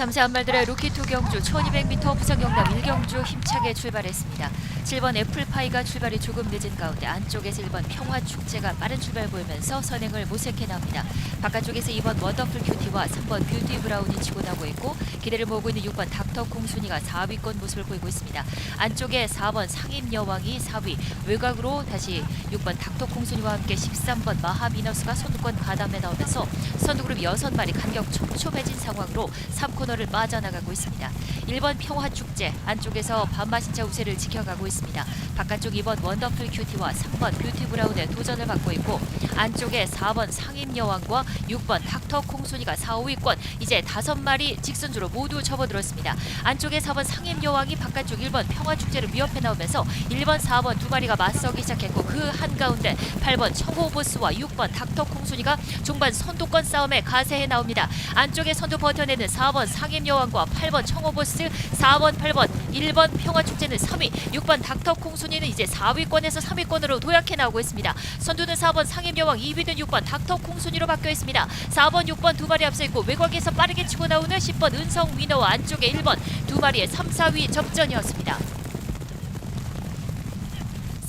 3세 한말들의 루키2 경주 1200m 부산경남 1경주 힘차게 출발했습니다. 7번 애플파이가 출발이 조금 늦은 가운데 안쪽에서 1번 평화축제가 빠른 출발 보이면서 선행을 모색해 나옵니다. 바깥쪽에서 2번 원더풀 큐티와 3번 뷰티 브라운이 치고 나오고 있고 기대를 모으고 있는 6번 닥터 공순이가 4위권 모습을 보이고 있습니다. 안쪽에 4번 상임 여왕이 4위 외곽으로 다시 6번 닥터 공순이와 함께 13번 마하비너스가 선두권 가담에 나오면서 선두그룹 6마리 간격 촘촘해진 상황으로 3코너를 빠져나가고 있습니다. 1번 평화축제 안쪽에서 반마신차 우세를 지켜가고 있습니다. 바깥쪽 2번 원더풀 큐티와 3번 뷰티 브라운의 도전을 받고 있고 안쪽에 4번 상임 여왕과 6번 닥터 콩순이가 4, 5위권 이제 5마리 직선주로 모두 접어들었습니다. 안쪽에 4번 상임 여왕이 바깥쪽 1번 평화축제를 위협해 나오면서 1번, 4번 두 마리가 맞서기 시작했고 그 한가운데 8번 청호보스와 6번 닥터 콩순이가 중반 선두권 싸움에 가세해 나옵니다. 안쪽에 선두 버텨내는 4번 상임 여왕과 8번 청호보스 4번, 8번 1번 평화축제는 3위 6번 닥터 콩순이는 이제 4위권에서 3위권으로 도약해 나오고 있습니다. 선두는 4번 상임 여왕 2위는 6번 닥터 콩순이로 바뀌어 있습니다. 4번, 6번 두 마리 앞서 있고 외곽에서 빠르게 치고 나오는 10번 은성 위너와 안쪽에 1번 두 마리의 3, 4위 접전이었습니다.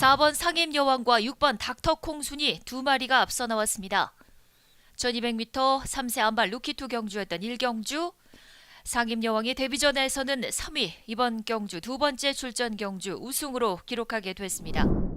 4번 상임 여왕과 6번 닥터 콩순이 두 마리가 앞서 나왔습니다. 1200m 3세 안발 루키2 경주였던 1경주 상임 여왕이 데뷔 전에서는 3위 이번 경주 두 번째 출전 경주 우승으로 기록하게 됐습니다.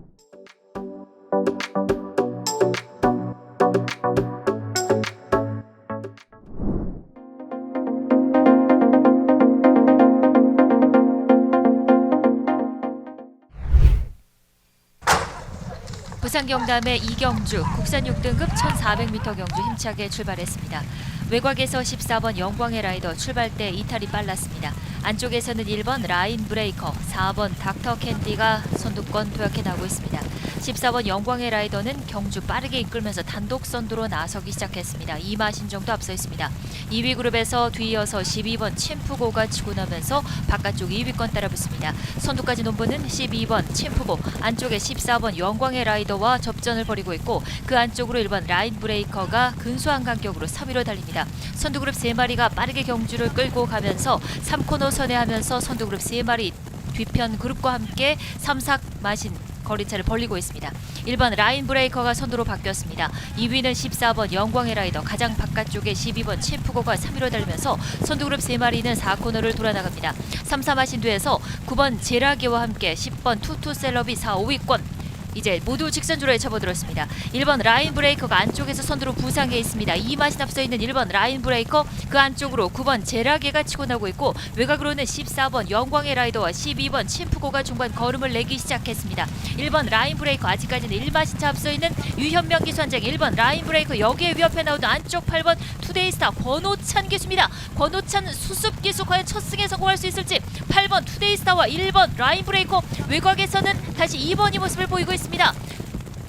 부산 경남의 이경주 국산 6등급 1400m 경주 힘차게 출발했습니다. 외곽에서 14번 영광의 라이더 출발 때 이탈이 빨랐습니다. 안쪽에서는 1번 라인 브레이커, 4번 닥터 캔디가 선두권 도약해 나오고 있습니다. 14번 영광의 라이더는 경주 빠르게 이끌면서 단독 선두로 나서기 시작했습니다. 이마신 정도 앞서 있습니다. 2위 그룹에서 뒤이어서 12번 챔프고가 치고 나면서 바깥쪽 2위권 따라붙습니다. 선두까지 논부는 12번 챔프고 안쪽에 14번 영광의 라이더와 접전을 벌이고 있고 그 안쪽으로 1번 라인 브레이커가 근소한 간격으로 3위로 달립니다. 선두 그룹 3마리가 빠르게 경주를 끌고 가면서 3코너 선회하면서 선두 그룹 3마리 뒤편 그룹과 함께 3, 4 마신 거리차를 벌리고 있습니다. 1번 라인 브레이커가 선두로 바뀌었습니다. 2위는 14번 영광의 라이더 가장 바깥쪽에 12번 챔프고가 3위로 달리면서 선두 그룹 3마리는 4코너를 돌아 나갑니다. 3, 4 마신 뒤에서 9번 제라기와 함께 10번 투투 셀럽이 4, 5위권 이제 모두 직선주로에 접어들었습니다. 1번 라인 브레이커가 안쪽에서 선두로 부상해 있습니다. 이 마신 앞서 있는 1번 라인 브레이커 그 안쪽으로 9번 제라게가 치고 나오고 있고 외곽으로는 14번 영광의 라이더와 12번 침프고가 중반 걸음을 내기 시작했습니다. 1번 라인 브레이커 아직까지는 1마신 차 앞서 있는 유현명 기수 한장 1번 라인 브레이커 여기에 위협해 나오는 안쪽 8번 투데이 스타 권호찬 기수입니다. 권호찬 수습 기수 과연 첫 승에 성공할 수 있을지 8번 투데이 스타와 1번 라인 브레이커 외곽에서는 다시 2번이 모습을 보이고 있습니다.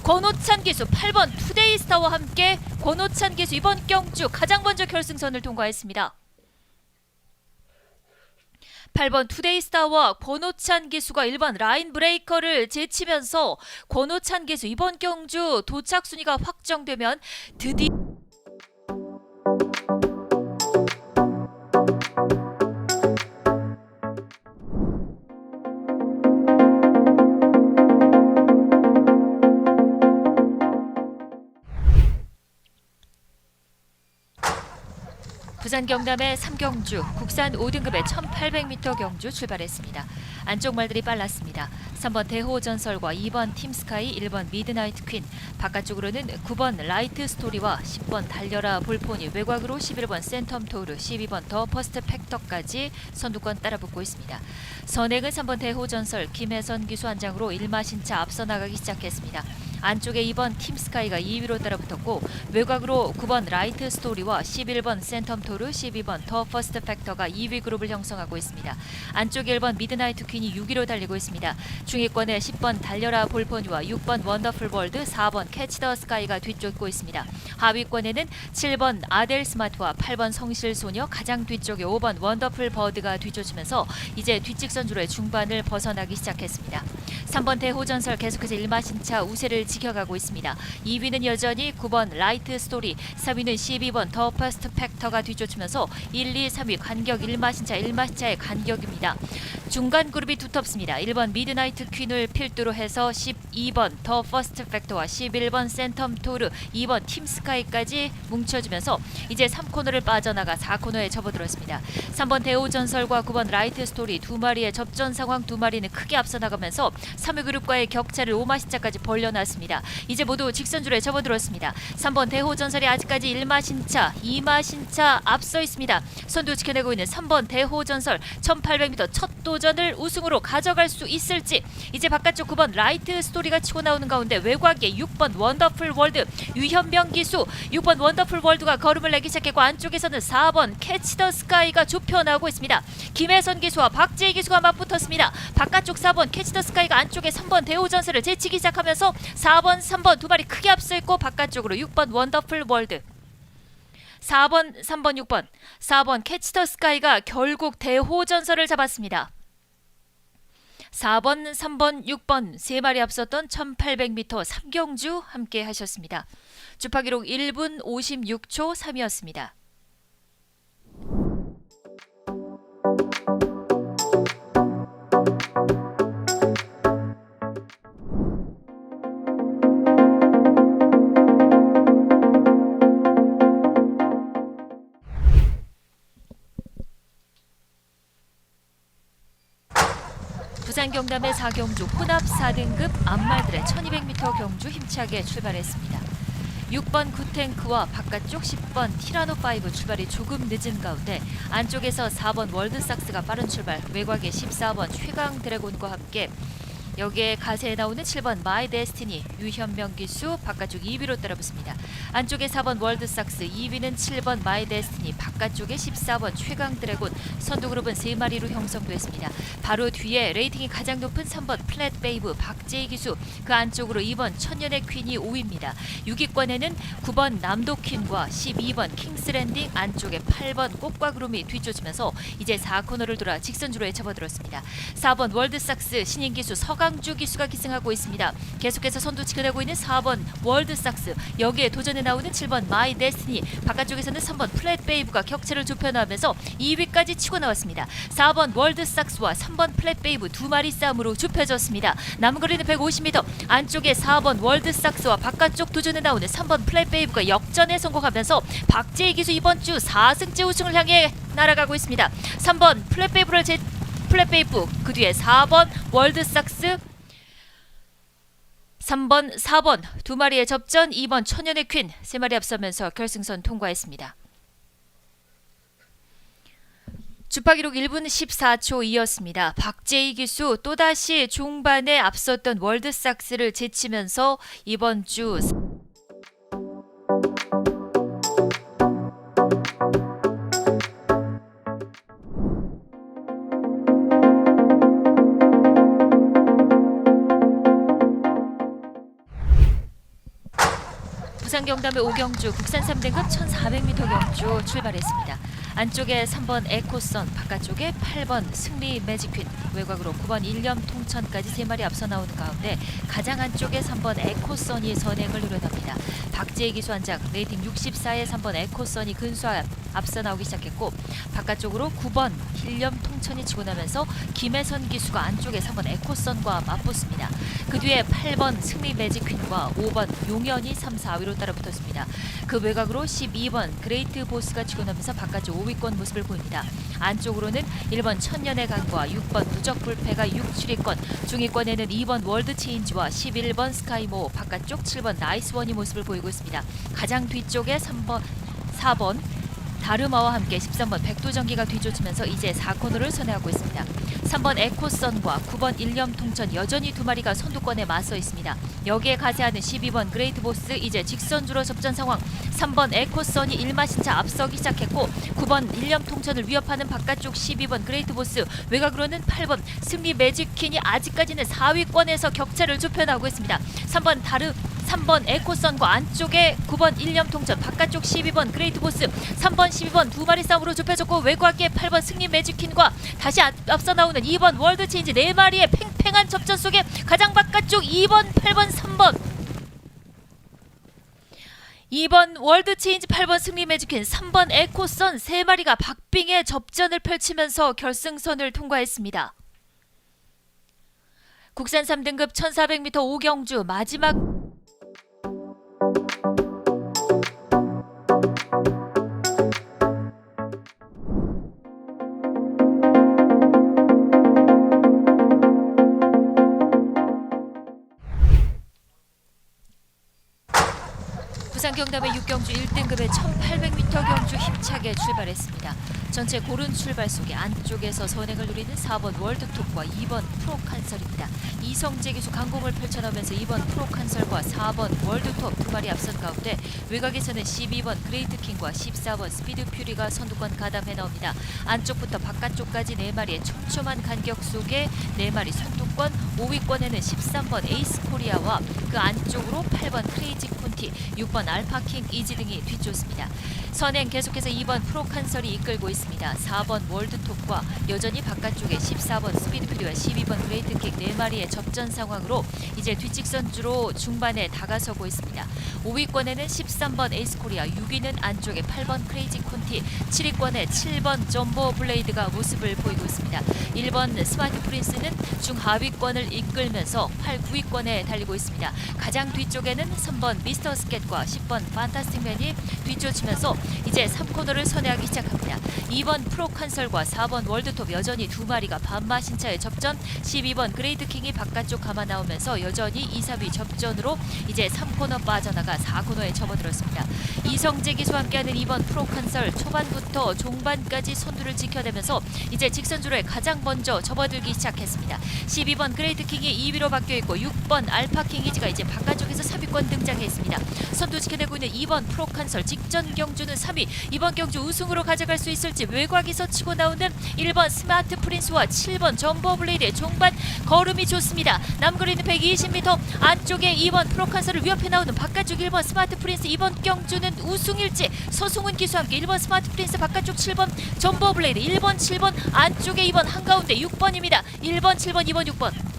권호찬 기수 8번 투데이스타와 함께 권호찬 기수 이번 경주 가장 먼저 결승선을 통과했습니다. 8번 투데이스타와 권호찬 기수가 1번 라인 브레이커를 제치면서 권호찬 기수 이번 경주 도착 순위가 확정되면 드디어 부산 경남의 3경주 국산 5등급의 1800m 경주 출발했습니다. 안쪽 말들이 빨랐습니다. 3번 대호 전설과 2번 팀스카이, 1번 미드나이트 퀸, 바깥쪽으로는 9번 라이트 스토리와 10번 달려라 볼포니, 외곽으로 11번 센텀 토르, 12번 더 퍼스트 팩터까지 선두권 따라붙고 있습니다. 선행은 3번 대호 전설 김혜선 기수 한 장으로 1마신차 앞서 나가기 시작했습니다. 안쪽에 2번 팀스카이가 2위로 따라붙었고 외곽으로 9번 라이트 스토리와 11번 센텀 토르, 12번 더 퍼스트 팩터가 2위 그룹을 형성하고 있습니다. 안쪽에 1번 미드나이트 퀸이 6위로 달리고 있습니다. 중위권에 10번 달려라 볼포니와 6번 원더풀 월드, 4번 캐치 더 스카이가 뒤쫓고 있습니다. 하위권에는 7번 아델 스마트와 8번 성실 소녀, 가장 뒤쪽에 5번 원더풀 버드가 뒤쫓으면서 이제 뒷직선주로의 중반을 벗어나기 시작했습니다. 3번 대호전설 계속해서 1마신차 우세를 지켜가고 있습니다. 2위는 여전히 9번 라이트 스토리, 3위는 12번 더 퍼스트 팩터가 뒤쫓으면서 1, 2, 3위 간격 1마신차 1마신차의 간격입니다. 중간 그룹이 두텁습니다. 1번 미드나이트 퀸을 필두로 해서 12번 더 퍼스트 팩터와 11번 센텀 토르, 2번 팀 스카이까지 뭉쳐지면서 이제 3코너를 빠져나가 4코너에 접어들었습니다. 3번 대우 전설과 9번 라이트 스토리 두 마리의 접전 상황 두 마리는 크게 앞서 나가면서 3위 그룹과의 격차를 5마신차까지 벌려놨 습니다. 이제 모두 직선줄에 접어들었습니다. 3번 대호 전설이 아직까지 1마 신차, 2마 신차 앞서 있습니다. 선두 지켜내고 있는 3번 대호 전설 1800m 첫 도전을 우승으로 가져갈 수 있을지 이제 바깥쪽 9번 라이트 스토리가 치고 나오는 가운데 외곽에 6번 원더풀 월드 유현명 기수 6번 원더풀 월드가 걸음을 내기 시작했고 안쪽에서는 4번 캐치 더 스카이가 좁혀 나오고 있습니다. 김혜선 기수와 박재희 기수가 맞붙었습니다. 바깥쪽 4번 캐치 더 스카이가 안쪽에 3번 대우 전설을 제치기 시작하면서 4번, 3번 두 마리 크게 앞서 있고 바깥쪽으로 6번 원더풀 월드 4번, 3번, 6번 4번 캐치 더 스카이가 결국 대호 전설을 잡았습니다. 4번, 3번, 6번 세 마리 앞섰던 1800m 삼경주 함께 하셨습니다. 주파 기록 1분 56초 3이었습니다. 경남의 4경주 혼합 4등급 암말들의 1200m 경주 힘차게 출발했습니다. 6번 구탱크와 바깥쪽 10번 티라노5 출발이 조금 늦은 가운데 안쪽에서 4번 월드삭스가 빠른 출발 외곽에 14번 최강 드래곤과 함께 여기에 가세에 나오는 7번 마이 데스티니 유현명 기수 바깥쪽 2위로 따라붙습니다. 안쪽에 4번 월드삭스 2위는 7번 마이 데스티니 바깥쪽에 14번 최강 드래곤 선두 그룹은 3마리로 형성됐습니다. 바로 뒤에 레이팅이 가장 높은 3번 플랫 베이브 박재희 기수 그 안쪽으로 2번 천년의 퀸이 5위입니다. 6위권에는 9번 남도퀸과 12번 킹스랜딩 안쪽에 8번 꽃과 구름이 뒤쫓으면서 이제 4코너를 돌아 직선주로에 접어들었습니다. 4번 월드삭스 신인 기수 서강 주 기수가 기승하고 있습니다. 계속해서 선두 지켜내고 있는 4번 월드삭스 여기에 도전에 나오는 7번 마이 데스티니 바깥쪽에서는 3번 플랫 베이브가 격차를 좁혀나가면서 2위까지 치고 나왔습니다. 4번 월드삭스와 3번 플랫 베이브 두 마리 싸움으로 좁혀졌습니다. 남은 거리는 150m 안쪽에 4번 월드삭스와 바깥쪽 도전에 나오는 3번 플랫 베이브가 역전에 성공하면서 박재희 기수 이번 주 4승째 우승을 향해 날아가고 있습니다. 3번 플랫 베이브를 제 플랫 베이브 그 뒤에 4번 월드삭스 3번, 4번 두 마리의 접전 2번 천연의 퀸 세 마리 앞서면서 결승선 통과했습니다. 주파 기록 1분 14초 이었습니다. 박재희 기수 또다시 중반에 앞섰던 월드삭스를 제치면서 이번 주 부산 경남의 오경주 국산 3등급 1400m 경주 출발했습니다. 안쪽에 3번 에코선, 바깥쪽에 8번 승리 매직퀸, 외곽으로 9번 일념 통천까지 세 마리 앞서 나오는 가운데 가장 안쪽에 3번 에코선이 선행을 노려답니다. 박재희 기수 한장 레이팅 64에 3번 에코선이 근수 앞- 앞서 나오기 시작했고 바깥쪽으로 9번 힐렴 통천이 치고 나면서 김혜선 기수가 안쪽에 3번 에코선과 맞붙습니다. 그 뒤에 8번 승리 매직퀸과 5번 용현이 3, 4위로 따라붙었습니다. 그 외곽으로 12번 그레이트 보스가 치고 나면서 바깥쪽 5위권 모습을 보입니다. 안쪽으로는 1번 천년의 강과 6번 누적 불패가 6, 7위권, 중위권에는 2번 월드 체인지와 11번 스카이모, 바깥쪽 7번 나이스원이 모습을 보이고 있습니다. 가장 뒤쪽에 3번, 4번 다르마와 함께 13번 백도전기가 뒤쫓으면서 이제 4코너를 선회하고 있습니다. 3번 에코선과 9번 일념 통천 여전히 두 마리가 선두권에 맞서 있습니다. 여기에 가세하는 12번 그레이트 보스 이제 직선주로 접전 상황 3번 에코선이 1마신차 앞서기 시작했고 9번 일념 통천을 위협하는 바깥쪽 12번 그레이트 보스 외곽으로는 8번 승리 매직퀸이 아직까지는 4위권에서 격차를 좁혀나오고 있습니다. 3번 다르 3번 에코선과 안쪽에 9번 일념 통전 바깥쪽 12번 그레이트 보스 3번 12번 두 마리 싸움으로 좁혀졌고 외곽에 8번 승리 매직퀸과 다시 앞- 앞서 나오는 2번 월드 체인지 네 마리의 팽팽한 접전 속에 가장 바깥쪽 2번 8번 3번 2번 월드 체인지 8번 승리 매직퀸 3번 에코선 3마리가 박빙의 접전을 펼치면서 결승선을 통과했습니다. 국산 3등급 1400m 오경주 마지막 부산 경남의 6경주 1등급의 1800m 경주 힘차게 출발했습니다. 전체 고른 출발 속에 안쪽에서 선행을 누리는 4번 월드톱과 2번 프로칸설입니다. 이성재 기수 강공을 펼쳐나오면서 2번 프로칸설과 4번 월드톱 두 마리 앞선 가운데 외곽에서는 12번 그레이트킹과 14번 스피드 퓨리가 선두권 가담해 나옵니다. 안쪽부터 바깥쪽까지 4마리의 촘촘한 간격 속에 4마리 선두권 5위권에는 13번 에이스 코리아와 그 안쪽으로 8번 크레이지 콘티 6번 알파킹 이지 등이 뒤쫓습니다. 선행 계속해서 2번 프로칸설이 이끌고 있습니다. 4번 월드톱과 여전히 바깥쪽에 14번 스피드퓨리와 12번 그레이트킥 4마리의 접전 상황으로 이제 뒷직선주로 중반에 다가서고 있습니다. 5위권에는 13번 에이스코리아, 6위는 안쪽에 8번 크레이지 콘티, 7위권에 7번 점보 블레이드가 모습을 보이고 있습니다. 1번 스마트 프린스는 중하위권을 이끌면서 8, 9위권에 달리고 있습니다. 가장 뒤쪽에는 3번 미스터 스켓과 10번 판타스틱맨이 뒤쫓으면서 이제 3코너를 선회하기 시작합니다. 2번 프로칸설과 4번 월드톱 여전히 두 마리가 반마신 차의 접전 12번 그레이드킹이 바깥쪽 감아 나오면서 여전히 2, 3위 접전으로 이제 3코너 빠져나가 4코너에 접어들었습니다. 이성재 기수와 함께하는 2번 프로칸설 초반부터 종반까지 선두를 지켜내면서 이제 직선주로에 가장 먼저 접어들기 시작했습니다. 12번 그레이드킹이 2위로 바뀌어 있고 6번 알파킹이지가 이제 바깥쪽에서 3위권 등장했습니다. 선두 지켜내고 있는 2번 프로칸설 직전 경주는 3위 이번 경주 우승으로 가져갈 수 있을 지 외곽에서 치고 나오는 1번 스마트 프린스와 7번 점버 블레이드의 종반 걸음이 좋습니다. 남거리는 120m 안쪽에 2번 프로칸설을 위협해 나오는 바깥쪽 1번 스마트 프린스 이번 경주는 우승일지 서승훈 기수와 함께 1번 스마트 프린스 바깥쪽 7번 점버 블레이드 1번 7번 안쪽에 2번 한가운데 6번입니다. 1번 7번 2번 6번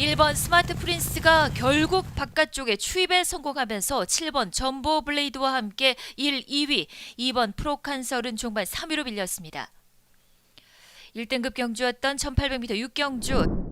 1번 스마트 프린스가 결국 바깥쪽에 추입에 성공하면서 7번 점보 블레이드와 함께 1, 2위, 2번 프로칸설은 종반 3위로 밀렸습니다. 1등급 경주였던 1800m 6경주